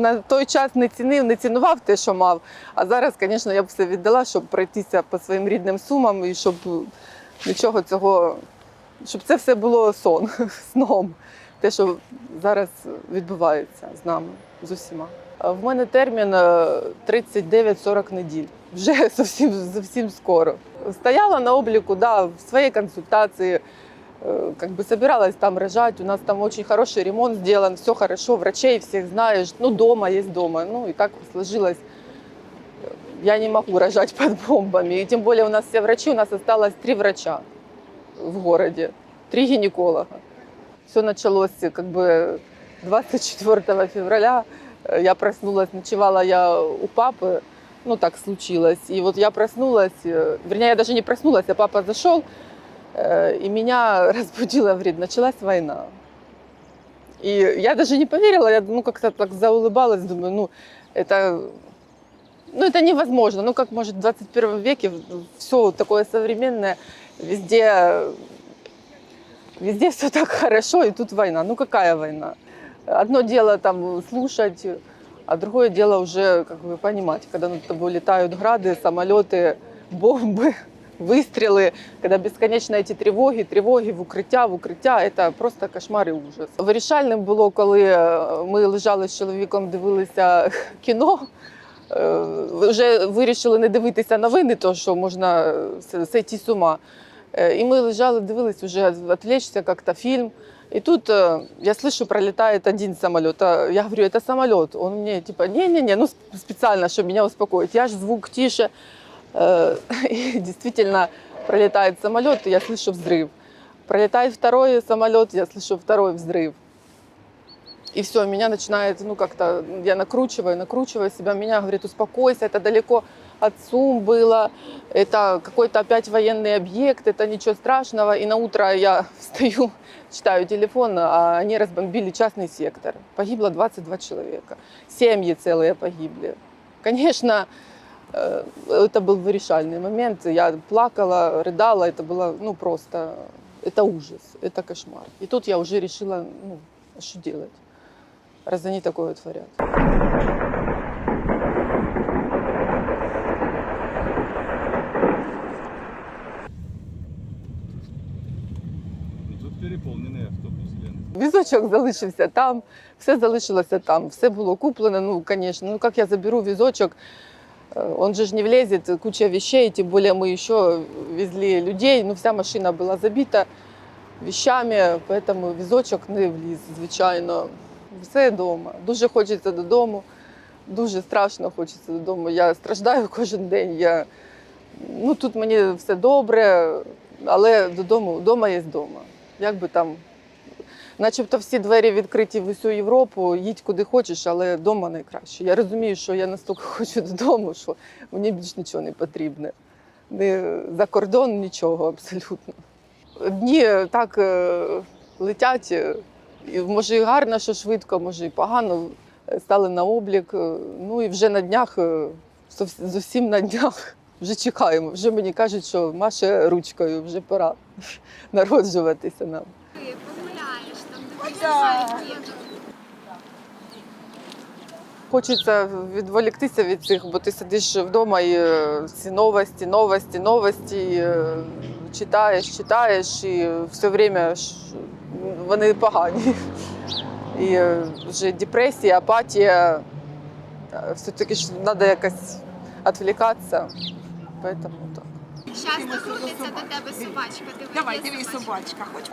На той час не цінив, не цінував те, що мав. А зараз, звісно, я б все віддала, щоб пройтися по своїм рідним сумам і щоб нічого цього, щоб це все було сон, сном. Те, що зараз відбувається з нами, з усіма. В мене термін е, 39-40 неділь. Вже зовсім, зовсім скоро. Стояла на обліку, да, в своей консультации, э, как бы собиралась там рожать. У нас там очень хороший ремонт сделан, все хорошо, врачей всех знаешь. Ну, дома есть дома. Ну, и так сложилось. Я не могу рожать под бомбами. И тем более у нас все врачи, у нас осталось три врача в городе, три гинеколога. Все началось как бы 24 февраля. Э, Я проснулась, ночевала я у папы, ну так случилось. И вот я проснулась, э, вернее, я даже не проснулась, а папа зашел, э, и меня разбудила, говорит, началась война. И я даже не поверила, я ну как-то так заулыбалась, думаю, ну это, ну это невозможно, ну как может в 21 веке все такое современное, везде, везде все так хорошо, и тут война. Ну какая война? Одно дело там слушать, а другое дело уже как бы понимать, когда над тобой летают грады, самолеты, бомбы, выстрелы, когда бесконечно эти тривоги, тривоги в укриття, в укриття, це просто кошмар і ужас. Вирішальним було, коли е, ми лежали з чоловіком, дивилися кіно. Е, Вже вирішили не дивитися новини, то що можна е, сойти з ума. Е, І ми лежали, дивились уже відвлечься як-то фільм. И тут э, я слышу, пролетает один самолет. А я говорю, это самолет. Он мне типа, не-не-не, ну сп- специально, чтобы меня успокоить. Я ж звук тише. Э, и действительно пролетает самолет, я слышу взрыв. Пролетает второй самолет, я слышу второй взрыв. И все, меня начинает, ну как-то, я накручиваю, накручиваю себя, меня говорит, успокойся, это далеко от Сум было, это какой-то опять военный объект, это ничего страшного. И на утро я встаю, читаю телефон, а они разбомбили частный сектор. Погибло 22 человека, семьи целые погибли. Конечно, это был вирішальний момент. Я плакала, рыдала, это было, ну просто, это ужас, это кошмар. И тут я уже решила, ну, а что делать, раз они такое творят. Ну, Тут переповнений автобус, Лена. Візочок залишився там, все залишилося там, все було куплено. Ну, звісно, ну як я заберу візочок, э, он же ж не влезет, куча вещей, тем более мы еще везли людей, ну вся машина была забита вещами, поэтому візочок не вліз, звичайно. Все вдома. Дуже хочеться додому, дуже страшно хочеться додому. Я страждаю кожен день. Я, ну, тут мені все добре, але додому, вдома є вдома. Як би там начебто всі двері відкриті в усю Європу, їдь куди хочеш, але вдома найкраще. Я розумію, що я настільки хочу додому, що мені більш нічого не потрібне. Не за кордон нічого абсолютно. Дні так е, летять, е, і, може і гарно, що швидко, може і погано. Е, Стали на облік. е, Ну і вже на днях, е, зовсім на днях. Вже чекаємо. Вже мені кажуть, що Маша ручкою, вже пора народжуватися нам. Ти погуляєш, там дивишся які. Хочеться відволіктися від цих, бо ти сидиш вдома і е, ці новості, новості, новості, е, читаєш, читаєш, і все время вони погані. І е, вже депресія, апатія. Е, Все-таки ж треба якось відволікатися. Поэтому так. Часто крутиться до тебе собачка. Давай, дивись собачка, хоч.